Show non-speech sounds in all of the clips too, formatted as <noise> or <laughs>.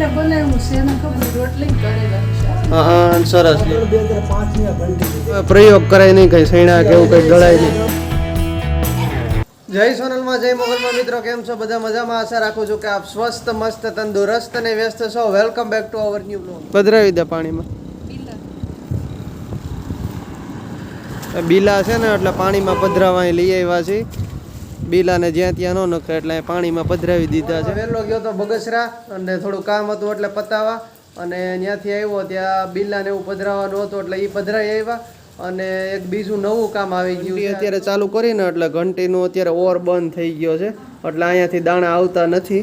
હીરાને બનાવ્યું છે એને ખબર રોટલી હા હા સરસ. પ્રયોગ કરાય નહીં કઈ સૈણા કે એવું કઈ ગળાય નહીં. જય સોનલમાં જય મોગલમાં. મિત્રો કેમ છો? બધા મજામાં? આશા રાખું છું કે આપ સ્વસ્થ મસ્ત તંદુરસ્ત અને વ્યસ્ત છો. Welcome back to our new blog પધરાવી દે પાણીમાં. બીલા છે ને એટલે પાણીમાં પધરાવા લઈ આવ્યા છે બીલાને જ્યાં ત્યાં ન નખે એટલે પાણીમાં પધરાવી દીધા છે. વહેલો ગયો તો બગસરા અને થોડું કામ હતું એટલે પતાવા અને ત્યાંથી આવ્યો ત્યાં બિલાને એવું પધરાવાનું હતું એટલે એ પધરાઈ આવ્યા અને એક બીજું નવું કામ આવી ગયું અત્યારે ચાલુ કરીને એટલે ઘંટીનું અત્યારે ઓર બંધ થઈ ગયો છે. એટલે અહીંયાથી દાણા આવતા નથી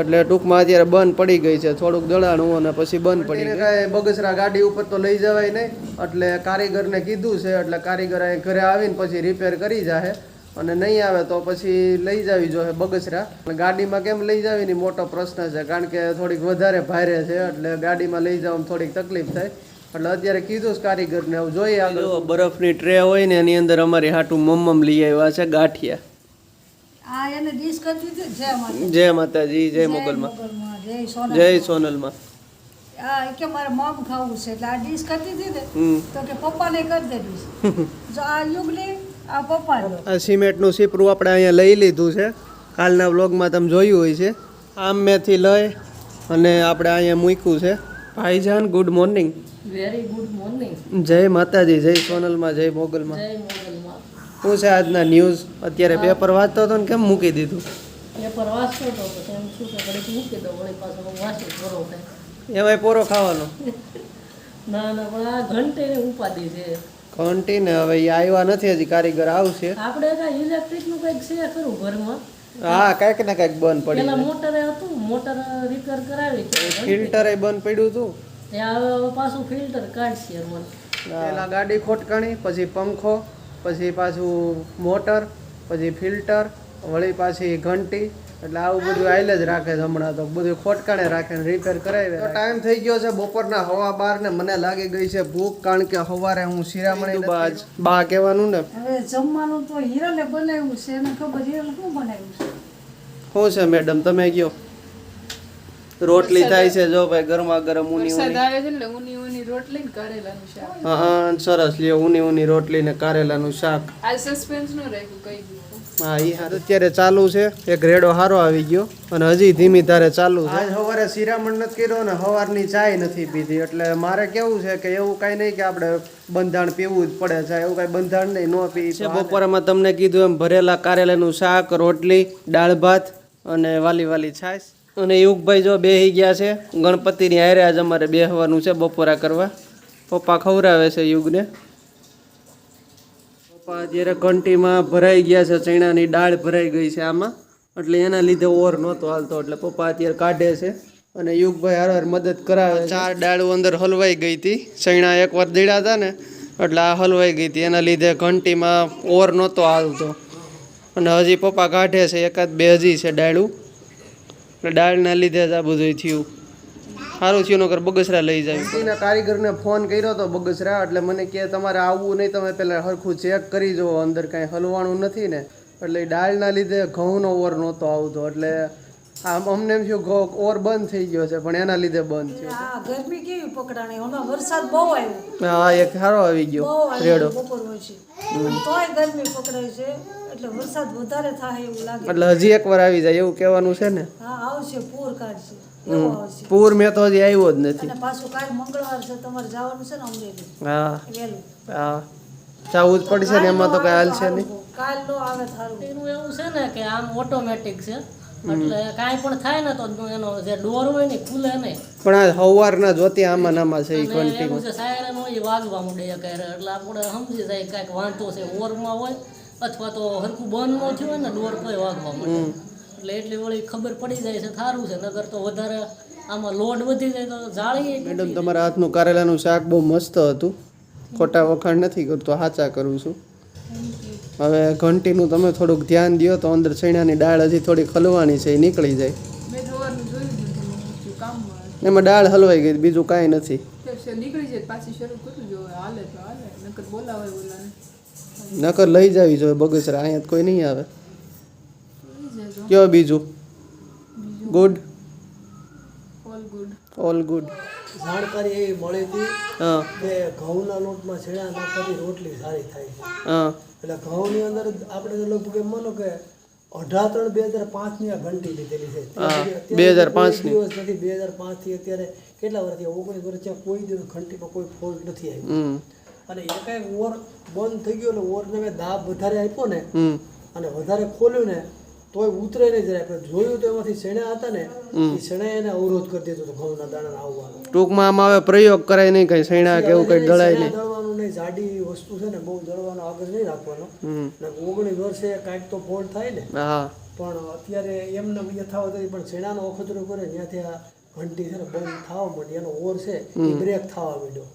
એટલે ટૂંકમાં અત્યારે બંધ પડી ગઈ છે. થોડુંક દળાણું અને પછી બંધ પડી ગઈ કાંઈ બગસરા ગાડી ઉપર તો લઈ જવાય નહીં. એટલે કારીગરને કીધું છે એટલે કારીગર અહીં ઘરે આવીને પછી રિપેર કરી જાહે. અને નહીં આવે તો પછી લઈ જાવી જોઈએ બગસરા. અને ગાડીમાં કેમ લઈ જાવી ને મોટો પ્રશ્ન છે કારણ કે થોડીક વધારે ભારે છે એટલે ગાડીમાં લઈ જવામાં થોડીક તકલીફ થાય. એટલે અત્યારે કીધું જ કારીગરને હવે જોઈએ આગળ. બરફની ટ્રે હોય ને એની અંદર અમારી હાટું મમ્મમ લઈ આવ્યા છે ગાંઠિયા. આ એને ડીશ જય માતાજી. જય મોગલમાં. જય સોનલ જય સોનલમાં. આ કે મારે મમ ખાવું છે એટલે આ ડીશ કરતી હતી ને તો કે પપ્પાને કરી દે ડીશ <laughs> જો આ પપ્પાને આ સિમેન્ટનું સીપરું આપણે અહીંયા લઈ લીધું છે. કાલના વ્લોગમાં તમે જોયું હોય છે. આમ મેથી લઈ અને આપણે અહીંયા મૂક્યું છે. ભાઈજાન good morning very good morning જય માતાજી જય સોનલમાં જય મોગલમાં. જય શું છે આજના ન્યૂઝ? અત્યારે પેપર વાંચતો હતો ને કેમ મૂકી દીધું? પેપર વાંચતો હતો પછી એમ શું કે ઘડીક મૂકી દો વળી પાછો વાંચે પૂરો થાય. એમાંય પોરો ખાવાનો. <laughs> ના ના પણ આ ઘંટે ઉપાડી છે. ઘંટી હવે આવ્યા નથી હજી કારીગર આવશે. આપણે ઇલેક્ટ્રિક ઇલેક્ટ્રિકનું કંઈક છે ખરું ઘરમાં. હા કાંઈક ને કાંઈક બંધ પડ્યું પેલા મોટરે હતું મોટર રિપેર કરાવી ફિલ્ટર બંધ પડ્યું હતું ત્યાં હવે પાછું ફિલ્ટર કાઢશે મને પેલા ગાડી ખોટકાણી પછી પંખો પછી પાછું મોટર પછી ફિલ્ટર વળી પાછી ઘંટી. એટલે આવું બધું આઈલ જ રાખે છે હમણાં તો. બધું ખોટકાણે રાખે ને રિપેર કરાવે તો ટાઈમ થઈ ગયો છે બપોરના હવા બાર ને મને લાગી ગઈ છે ભૂખ કારણ કે સવારે હું શિરામણી બાજ. બા કહેવાનું ને? હવે જમવાનું તો હીરાને બનાવ્યું છે એને ખબર હીરાને શું બનાવ્યું છે? શું છે મેડમ તમે કયો? રોટલી થાય છે જો ભાઈ ગરમા ગરમ ઉની ઉની. ઊની રોટલી ને કરેલાનું શાક. હા સરસ. લ્યો ઉની ઉની રોટલી ને કારેલાનું શાક. આ સસ્પેન્સનું રાખ્યું કઈ હા એ હાર અત્યારે ચાલુ છે. એક રેડો હારો આવી ગયો. અને હજી ધીમી ધારે ચાલુ છે. આજ સવારે શિરામણ નથી કર્યો ને સવારની ચાય નથી પીધી. એટલે મારે કેવું છે કે એવું કાંઈ નહીં કે આપણે બંધાણ પીવું જ પડે છે. એવું કાંઈ બંધાણ નહીં ન પી છે બપોરમાં તમને કીધું એમ ભરેલા કારેલાનું શાક રોટલી દાળ ભાત અને વાલી વાલી છાશ. અને યુગભાઈ જો બેહી ગયા છે ગણપતિની હારે આજે અમારે બેહવાનું છે બપોરા કરવા. પપ્પા ખવડાવે છે યુગને. પપ્પા અત્યારે કંટીમાં ભરાઈ ગયા છે, ચણાની દાળ ભરાઈ ગઈ છે આમાં. એટલે એના લીધે ઓર નહોતો હાલતો, એટલે પપ્પા અત્યારે કાઢે છે અને યુગભાઈ હર હર મદદ કરાવે ચાર દાળો અંદર હલવાઈ ગઈ હતી, ચણા એકવાર દીડા હતા ને, એટલે આ હલવાઈ ગઈ હતી. એના લીધે ઘંટીમાં ઓર નહોતો હાલતો. અને હજી પપ્પા કાઢે છે, એકાદ બે હજી છે ડાળું એટલે દાળના લીધે જ આ બધું થયું. સારું થયું નકર બગસરા લઈ જાય એના કારીગરને ફોન કર્યો તો બગસરા એટલે મને કે તમારે આવવું નહીં તમે પહેલાં સરખું ચેક કરી જુઓ અંદર કાંઈ હલવાનું નથી ને. એટલે એ દાળના લીધે ઘઉંનો ઓર નહોતો આવતો એટલે આમ અમને એમ થયું ઘઉં ઓર બંધ થઈ ગયો છે પણ એના લીધે બંધ થયો ગરમી કેવી પકડાણી? હમણાં વરસાદ બહુ આવ્યો. હા એક સારો આવી ગયો રેડો. બપોર તોય ગરમી પકડાય છે એટલે વરસાદ વધારે થાય એવું લાગે. એટલે હજી એકવાર આવી જાય એવું કહેવાનું છે ને? હા આવશે પૂર કાઢશે. પૂર મેં તો હજી આવ્યો જ નથી. અને પાછું કાલ મંગળવાર છે તમારે જવાનું છે ને અમરેલી હા. હા. જવું જ પડશે ને એમાં તો કઈ હાલ છે નહીં. કાલ નો આવે થારું એનું એવું છે ને કે આમ ઓટોમેટિક છે. એટલે કાંઈ પણ થાય ને તો એનો જે ડોર હોય ને ખુલે નહીં. પણ આ સવારના જોતી આમાં નામાં છે એ અને એનું સાયરન હોય એ વાગવા માંડે કરે એટલે આપણે સમજી જાય કાંઈક વાંધો છે ઓરમાં હોય અથવા તો હરખું બંધ ન થયું હોય ને ડોર તોય વાગવા માંડે. એટલે એટલે વળી ખબર પડી જાય છે સારું છે નગર તો વધારે આમાં લોડ વધી જાય તો જાળી મેડમ તમારા હાથનું કારેલાનું શાક બહુ મસ્ત હતું. ખોટા વખાણ નથી કરતો સાચા કરું છું. હવે ઘંટીનું તમે થોડુંક ધ્યાન દો તો અંદર ચણાની દાળ હજી થોડી હલવાની છે એ નીકળી જાય. એમાં દાળ હલવાઈ ગઈ બીજું કાંઈ નથી. નીકળી જાય પાછી શરૂ કરું જો હાલે તો હાલે નકર બોલાવે બોલાવે નકર લઈ જાવી જોઈએ બગસરા અહીંયા કોઈ નહીં આવે. કયો બીજું? Good all good good all good જાણકારી એવી મળી હતી કે ઘઉંના લોટમાં છેડા નાખવાથી રોટલી સારી થાય છે. એટલે ઘઉંની અંદર આપણે લોકો એમ માનો કે અઢાર ત્રણ બે હજાર પાંચની આ ઘંટી લીધેલી છે. બે હજાર પાંચની. દિવસ નથી બે હજાર પાંચથી અત્યારે કેટલા વર્ષથી ઓગણીસ વર્ષ કોઈ દિવસ ઘંટીમાં કોઈ ફોલ્ટ નથી આવ્યો અને એકાએક ઓર બંધ થઈ ગયો એટલે ઓરને મેં દાબ વધારે આપ્યો ને અને વધારે ખોલ્યું ને તોય ઉતરે નહીં જરાય પણ જોયું તો એમાંથી શેણા હતા ને એ શેણે એને અવરોધ કરી દીધો હતો ઘઉંના દાણા આવવાનો. ટૂંકમાં આમાં હવે પ્રયોગ કરાય નહીં કઈ શેણા કે એવું કઈ દળાય નહીં. દળવાનું નહીં જાડી વસ્તુ છે ને બહુ દળવાનો આગળ નહીં રાખવાનો. ને ઓગણીસ વર્ષે કાંઈક તો ફોલ્ટ થાય ને હા. પણ અત્યારે એમને યથાવત પણ શેણાનો અખતરો કરે ત્યાંથી આ ઘંટી છે ને બંધ થવા માંડી એનો ઓર છે એ બ્રેક થવા માંડ્યો.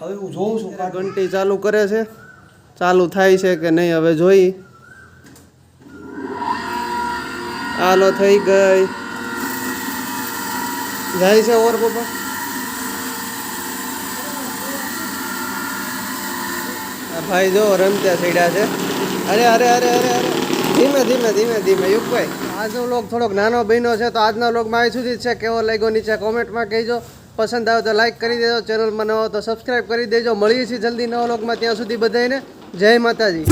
હવે હું જોઉં છું ઘંટી ચાલુ કરે છે ચાલુ થાય છે કે નહીં હવે જોઈ. હાલો, થઈ ગઈ. જાય છે ઓર, પપ્પા? ભાઈ જો રમત્યા સડ્યા છે. અરે અરે અરે અરે અરે. ધીમે ધીમે ધીમે ધીમે, યુગભાઈ. આજનો લોક થોડોક નાનો બન્યો છે, તો આજના લોકમાં અહીં સુધી છે. કેવો લાગ્યો નીચે કોમેન્ટમાં કહેજો. પસંદ આવે તો લાઈક કરી દેજો. ચેનલમાં નવો તો સબસ્ક્રાઈબ કરી દેજો. મળીએ છીએ જલ્દી નવા લોકમાં ત્યાં સુધી બધાને જય માતાજી.